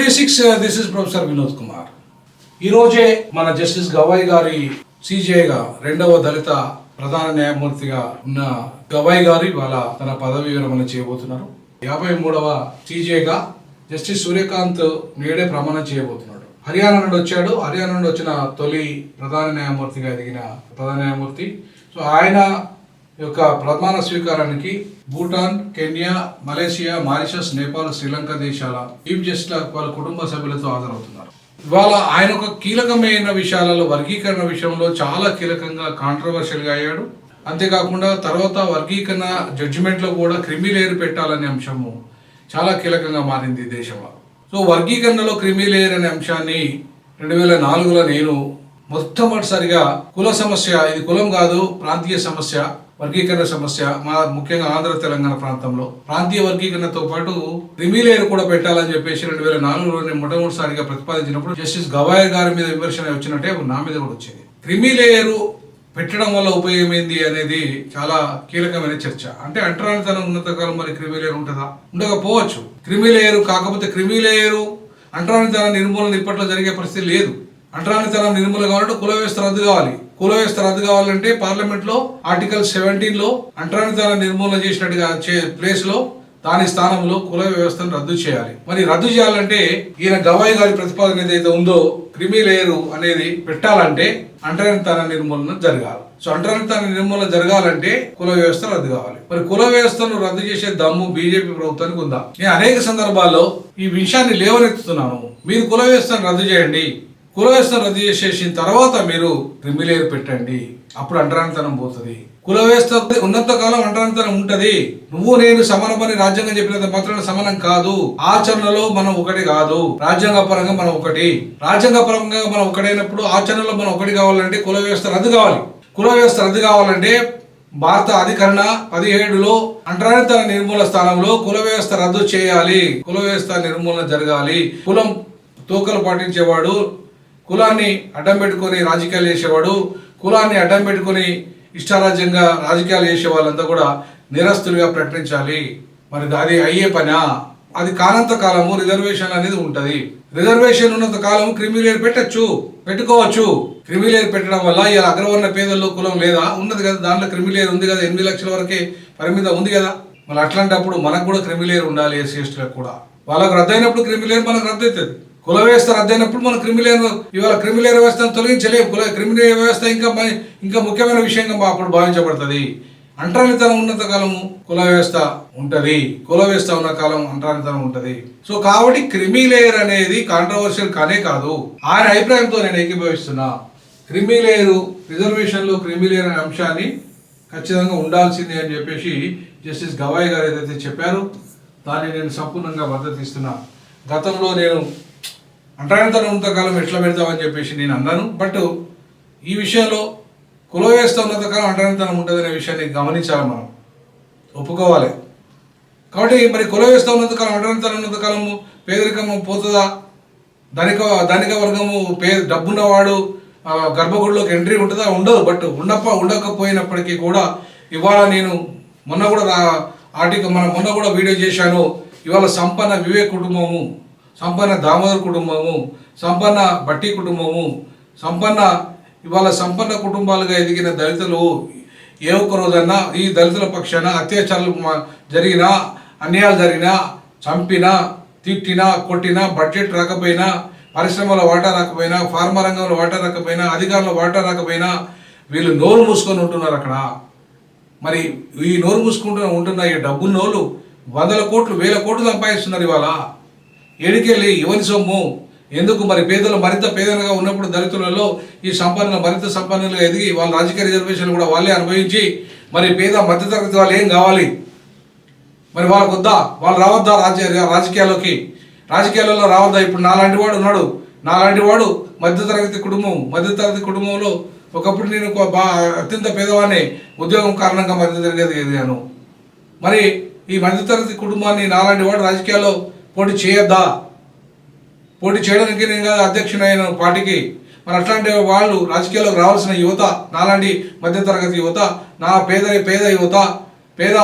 Twenty six this is professor Vinod Kumar ఈరోజే మన justice Gavai గారి సిజేగా రెండవ దళిత ప్రధాన న్యాయమూర్తిగా ఉన్న గవాయ్ గారు ఇవాళ తన పదవి విరమణ చేయబోతున్నారు. యాభై మూడవ సిజేగా జస్టిస్ సూర్యకాంత్ నేడే ప్రమాణం చేయబోతున్నాడు. హర్యానా నుండి వచ్చాడు. హర్యానా నుండి వచ్చిన తొలి ప్రధాన న్యాయమూర్తిగా ఎదిగిన ప్రధాన న్యాయమూర్తి. సో ఆయన యొక్క ప్రమాణ స్వీకారానికి Bhutan Kenya Malaysia Mauritius Nepal Sri Lanka దేశాల చీఫ్ జస్టిస్ వాళ్ళ కుటుంబ సభ్యులతో హాజరవుతున్నారు. ఇవాళ ఆయన ఒక కీలకమైన విషయాలలో వర్గీకరణ విషయంలో చాలా కీలకంగా కాంట్రవర్షియల్గా అయ్యాడు. అంతేకాకుండా తర్వాత వర్గీకరణ జడ్జిమెంట్లో కూడా క్రిమిలేరు పెట్టాలనే అంశము చాలా కీలకంగా మారింది దేశంలో. సో వర్గీకరణలో క్రిమిలేయర్ అనే అంశాన్ని రెండు వేల నాలుగులో నేను మొట్టమొదటిసారిగా కుల సమస్య ఇది కులం కాదు ప్రాంతీయ సమస్య వర్గీకరణ సమస్య మా ముఖ్యంగా ఆంధ్ర తెలంగాణ ప్రాంతంలో. ప్రాంతీయ వర్గీకరణతో పాటు క్రిమిలేయర్ కూడా పెట్టాలని చెప్పేసి రెండు వేల నాలుగులోనే మొట్టమొదటిసారిగా ప్రతిపాదించినప్పుడు జస్టిస్ గవాయ్ గారి మీద విమర్శన వచ్చినట్టే నా మీద కూడా వచ్చింది. క్రిమిలేయరు పెట్టడం వల్ల ఉపయోగం ఏంది అనేది చాలా కీలకమైన చర్చ. అంటే అంటరానితనం ఉన్నంతకాలం మరి క్రిమిలేయర్ ఉంటుందా? ఉండకపోవచ్చు. క్రిమిలేయరు కాకపోతే క్రిమిలేయరు అంటరానితనం నిర్మూలన ఇప్పట్లో జరిగే పరిస్థితి లేదు. అంటరానితనం నిర్మూలన కావాలంటే కుల వ్యవస్థ రద్దు కావాలి. కుల వ్యవస్థ రద్దు కావాలంటే పార్లమెంట్లో ఆర్టికల్ సెవెంటీన్లో అంటరానితనం నిర్మూలన చేసినట్టుగా ప్లేస్లో దాని స్థానంలో కుల వ్యవస్థను రద్దు చేయాలి. మరి రద్దు చేయాలంటే ఈయన గవాయి గారి ప్రతిపాదన ఏదైతే ఉందో క్రిమి లేయరు అనేది పెట్టాలంటే అంటరానితన నిర్మూలన జరగాలి. సో అంటరానితన నిర్మూలన జరగాలంటే కుల వ్యవస్థ రద్దు కావాలి. మరి కుల వ్యవస్థను రద్దు చేసే దమ్ము బీజేపీ ప్రభుత్వానికి ఉందా? నేను అనేక సందర్భాల్లో ఈ విషయాన్ని లేవనెత్తుతున్నాను. మీరు కుల వ్యవస్థను రద్దు చేయండి. కుల రద్దు చేసేసిన తర్వాత మీరు క్రిమిలేరు పెట్టండి. అప్పుడు అంటరానితనం పోతుంది. కుల వ్యవస్థ ఉన్నంత కాలం అంటరానితనం ఉంటది. నువ్వు నేను సమానమని రాజ్యాంగం చెప్పినంత పత్రం సమానం కాదు. ఆచరణలో మనం ఒకటి కాదు. రాజ్యాంగ పరంగా మనం ఒకటి. రాజ్యాంగ పరంగా మనం ఒకటైనప్పుడు ఆచరణలో మనం ఒకటి కావాలంటే కుల వ్యవస్థ రద్దు కావాలి. కుల వ్యవస్థ రద్దు కావాలంటే భారత అధికరణ పదిహేడులో అంటరానితన నిర్మూలన స్థానంలో కుల వ్యవస్థ రద్దు చేయాలి. కుల వ్యవస్థ నిర్మూలన జరగాలి. కులం తూకలు పాటించేవాడు కులాన్ని అడ్డం పెట్టుకొని రాజకీయాలు చేసేవాడు కులాన్ని అడ్డం పెట్టుకొని ఇష్టారాజ్యంగా రాజకీయాలు చేసే వాళ్ళంతా కూడా నిరస్తులుగా ప్రకటించాలి. మరి అది అయ్యే పనా? అది కానంత కాలము రిజర్వేషన్ అనేది ఉంటది. రిజర్వేషన్ ఉన్నంత కాలం క్రిమిలేర్ పెట్టచ్చు పెట్టుకోవచ్చు. క్రిమిలేర్ పెట్టడం వల్ల ఇలా అగ్రవర్ణ పేదల్లో కులం లేదా? ఉన్నది కదా దాంట్లో క్రిమిలేర్ ఉంది కదా ఎనిమిది లక్షల వరకే పరిమితం ఉంది కదా. మరి అట్లాంటప్పుడు మనకు కూడా క్రిమిలేర్ ఉండాలి ఎస్సీ ఎస్టీలకు కూడా. వాళ్ళకు రద్దయినప్పుడు క్రిమిలేర్ మనకు రద్దు అవుతుంది కుల వ్యవస్థ రద్దయినప్పుడు మనం క్రిమిలేర్ ఇవాళ క్రిమిలేర్ వ్యవస్థను తొలగించలేము కుల క్రిమిలేర్ వ్యవస్థ ఇంకా ఇంకా ముఖ్యమైన విషయంగా మా అప్పుడు భావించబడుతుంది. అంటరానితనం ఉన్నంత కాలము కుల వ్యవస్థ ఉంటది. కుల వ్యవస్థ ఉన్న కాలం అంటరానితనం ఉంటది. సో కాబట్టి క్రిమి లేయర్ అనేది కాంట్రవర్షియల్ కానే కాదు. ఆయన అభిప్రాయంతో నేను ఏకీభవిస్తున్నా. క్రిమి లేయరు రిజర్వేషన్లో క్రిమి లేయర్ అనే అంశాన్ని ఖచ్చితంగా ఉండాల్సిందే అని చెప్పేసి జస్టిస్ గవాయ్ గారు ఏదైతే చెప్పారో దాన్ని నేను సంపూర్ణంగా మద్దతు ఇస్తున్నా. గతంలో నేను అంటరానితనం ఉన్నంతకాలం ఎట్లా పెడతామని చెప్పేసి నేను అన్నాను. బట్ ఈ విషయంలో కుల వ్యవస్థ ఉన్నంతకాలం అంటరానితనం ఉంటుందనే విషయాన్ని గమనించాలి మనం. ఒప్పుకోవాలి. కాబట్టి మరి కుల వ్యవస్థ ఉన్నంతకాలం అంటరానితనం ఉన్నంతకాలము పేదరికము పోతుందా? ధనిక ధనిక వర్గము పే డబ్బున్నవాడు గర్భగుడిలోకి ఎంట్రీ ఉంటుందా? ఉండదు. బట్ ఉండప్ప ఉండకపోయినప్పటికీ కూడా ఇవాళ నేను మొన్న కూడా ఆటికి ఆర్టికల్ మన మొన్న కూడా వీడియో చేశాను. ఇవాళ సంపన్న వివేక్ కుటుంబము. సంపన్న దామోదర్ కుటుంబము సంపన్న బట్టి కుటుంబము సంపన్న ఇవాళ సంపన్న కుటుంబాలుగా ఎదిగిన దళితులు ఏ ఒక్క రోజన్నా ఈ దళితుల పక్షాన అత్యాచారాలు జరిగినా అన్యాయాలు జరిగినా చంపినా తిట్టినా కొట్టినా బడ్జెట్ రాకపోయినా పరిశ్రమల వాటా రాకపోయినా ఫార్మా రంగంలో వాటా రాకపోయినా అధికారుల వాటా రాకపోయినా వీళ్ళు నోరు మూసుకొని ఉంటున్నారు అక్కడ. మరి ఈ నోరు మూసుకుంటూ ఉంటున్న ఈ డబ్బున్నోళ్ళు వందల కోట్లు వేల కోట్లు సంపాదిస్తున్నారు ఇవాళ. ఎడికెళ్ళి ఎవరి సొమ్ము? ఎందుకు మరి పేదలు మరింత పేదలుగా ఉన్నప్పుడు దళితులలో ఈ సంపన్నులు మరింత సంపన్నులుగా ఎదిగి వాళ్ళ రాజకీయ రిజర్వేషన్లు కూడా వాళ్ళే అనుభవించి మరి పేద మధ్యతరగతి వాళ్ళు ఏం కావాలి? మరి వాళ్ళకు వద్దా? వాళ్ళు రావద్దా రాజకీయ రాజకీయాల్లోకి? రాజకీయాలలో రావద్దా? ఇప్పుడు నాలాంటి వాడు ఉన్నాడు. నాలాంటి వాడు మధ్యతరగతి కుటుంబం మధ్యతరగతి కుటుంబంలో ఒకప్పుడు నేను ఒక బా అత్యంత పేదవాడిని. ఉద్యోగం కారణంగా మధ్యతరగతి ఎదిగాను. మరి ఈ మధ్యతరగతి కుటుంబాన్ని నాలాంటి వాడు రాజకీయాల్లో పోటీ చేయొద్దా? పోటీ చేయడానికి నేను కాదు అధ్యక్షుడైన పార్టీకి. మరి అట్లాంటి వాళ్ళు రాజకీయాల్లోకి రావాల్సిన యువత నాలాంటి మధ్యతరగతి యువత నా పేద పేద యువత పేద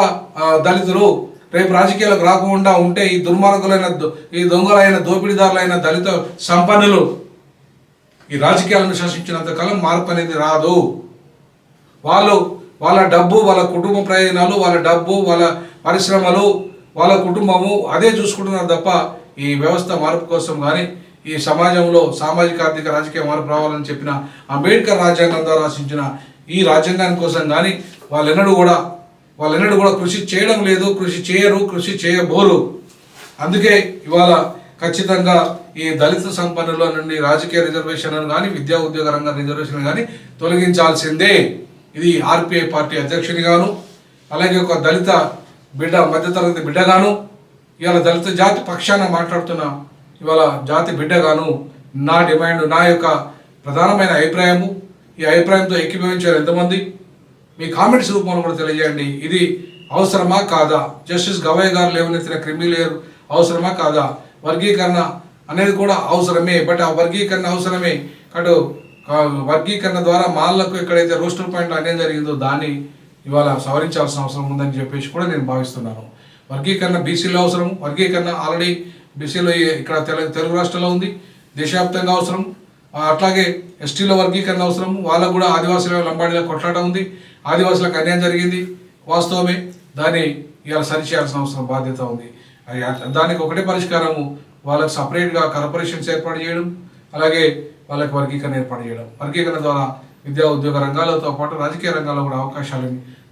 దళితులు రేపు రాజకీయాలకు రాకుండా ఉంటే ఈ దుర్మార్గులైన ఈ దొంగలైన దోపిడీదారులైన దళిత సంపన్నులు ఈ రాజకీయాలను శాసించినంత కాలం మార్పు అనేది రాదు. వాళ్ళు వాళ్ళ డబ్బు వాళ్ళ కుటుంబ ప్రయోజనాలు వాళ్ళ డబ్బు వాళ్ళ పరిశ్రమలు వాళ్ళ కుటుంబము అదే చూసుకుంటున్నారు తప్ప ఈ వ్యవస్థ మార్పు కోసం కానీ ఈ సమాజంలో సామాజిక ఆర్థిక రాజకీయ మార్పు రావాలని చెప్పిన అంబేద్కర్ రాజ్యాంగం ద్వారా ఆశించిన ఈ రాజ్యాంగాని కోసం కానీ వాళ్ళెన్నడూ కూడా వాళ్ళెన్నడూ కూడా కృషి చేయడం లేదు కృషి చేయరు కృషి చేయబోరు. అందుకే ఇవాళ ఖచ్చితంగా ఈ దళిత సంపన్నుల నుండి రాజకీయ రిజర్వేషన్లను కానీ విద్యా ఉద్యోగ రంగ రిజర్వేషన్ కానీ తొలగించాల్సిందే. ఇది ఆర్పిఐ పార్టీ అధ్యక్షునిగాను అలాగే ఒక దళిత బిడ్డ మధ్యతరగతి బిడ్డగాను ఇవాళ దళిత జాతి పక్షాన మాట్లాడుతున్న ఇవాళ జాతి బిడ్డగాను నా డిమాండ్ నా యొక్క ప్రధానమైన అభిప్రాయము. ఈ అభిప్రాయంతో ఏకీభవించారు ఎంతమంది? మీ కామెంట్స్ రూపంలో కూడా తెలియజేయండి. ఇది అవసరమా కాదా? జస్టిస్ గవయ్ గారు లేవనెత్తిన క్రిమిలేయర్ అవసరమా కాదా? వర్గీకరణ అనేది కూడా అవసరమే బట్ ఆ వర్గీకరణ అవసరమే. అటు వర్గీకరణ ద్వారా మాలకు ఎక్కడైతే రోస్టర్ పాయింట్ అనేది జరిగిందో దాన్ని ఇవాళ సవరించాల్సిన అవసరం ఉందని చెప్పేసి కూడా నేను భావిస్తున్నాను. వర్గీకరణ బీసీలో అవసరం వర్గీకరణ ఆల్రెడీ బీసీలో ఇక్కడ తెలు తెలుగు రాష్ట్రంలో ఉంది దేశవ్యాప్తంగా అవసరం. అట్లాగే ఎస్టీలో వర్గీకరణ అవసరం వాళ్ళకు కూడా ఆదివాసుల లంబాడీల కొట్లాట ఉంది ఆదివాసులకు అన్యాయం జరిగింది వాస్తవమే. దాన్ని ఇవాళ సరిచేయాల్సిన అవసరం బాధ్యత ఉంది. అది దానికి ఒకటే పరిష్కారము వాళ్ళకు సపరేట్గా కార్పొరేషన్స్ ఏర్పాటు చేయడం అలాగే వాళ్ళకి వర్గీకరణ ఏర్పాటు చేయడం. వర్గీకరణ ద్వారా విద్యా ఉద్యోగ రంగాలతో పాటు రాజకీయ రంగాల్లో కూడా అవకాశాలు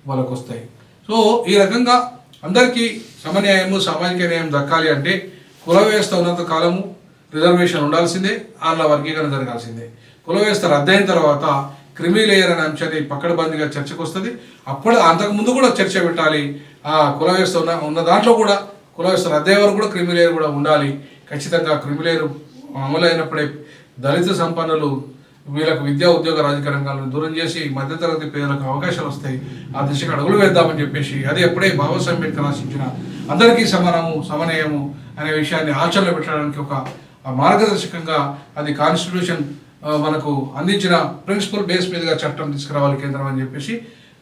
వాళ్ళకు వస్తాయి సో ఈ రకంగా అందరికీ సమన్యాయము సామాజిక న్యాయం దక్కాలి అంటే కుల వ్యవస్థ ఉన్నంత కాలము రిజర్వేషన్ ఉండాల్సిందే అందులో వర్గీకరణ జరగాల్సిందే. కుల వ్యవస్థ రద్దయిన తర్వాత క్రిమి లేయర్ అనే అంశాన్ని పక్కడబందిగా చర్చకు వస్తుంది అప్పుడు అంతకుముందు కూడా చర్చ పెట్టాలి. ఆ కుల వ్యవస్థ ఉన్న ఉన్న దాంట్లో కూడా కుల వ్యవస్థ రద్దయ్యే వరకు కూడా క్రిమి లేయర్ కూడా ఉండాలి. ఖచ్చితంగా క్రిమి లేయర్ అమలు అయినప్పుడే దళిత సంపన్నులు వీళ్ళకు విద్యా ఉద్యోగ రాజకీయ రంగాలను దూరం చేసి మధ్యతరగతి పేదలకు అవకాశాలు వస్తాయి ఆ దిశగా అడుగులు వేద్దామని చెప్పేసి అది ఎప్పుడే బాబాసాహెబ్ అంబేద్కర్ ఆశించిన అందరికీ సమానము సమన్వయము అనే విషయాన్ని ఆచరణలో పెట్టడానికి ఒక మార్గదర్శకంగా అది కాన్స్టిట్యూషన్ మనకు అందించిన ప్రిన్సిపల్ బేస్ మీదుగా చట్టం తీసుకురావాలి కేంద్రం అని చెప్పేసి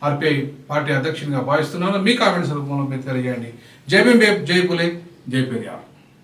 ఆర్పిఐ పార్టీ అధ్యక్షునిగా భావిస్తున్నాను. మీ కామెంట్స్ రూపంలో మీరు తెలియజేయండి. జై భీమ్ జై పులే జై పెరియార్.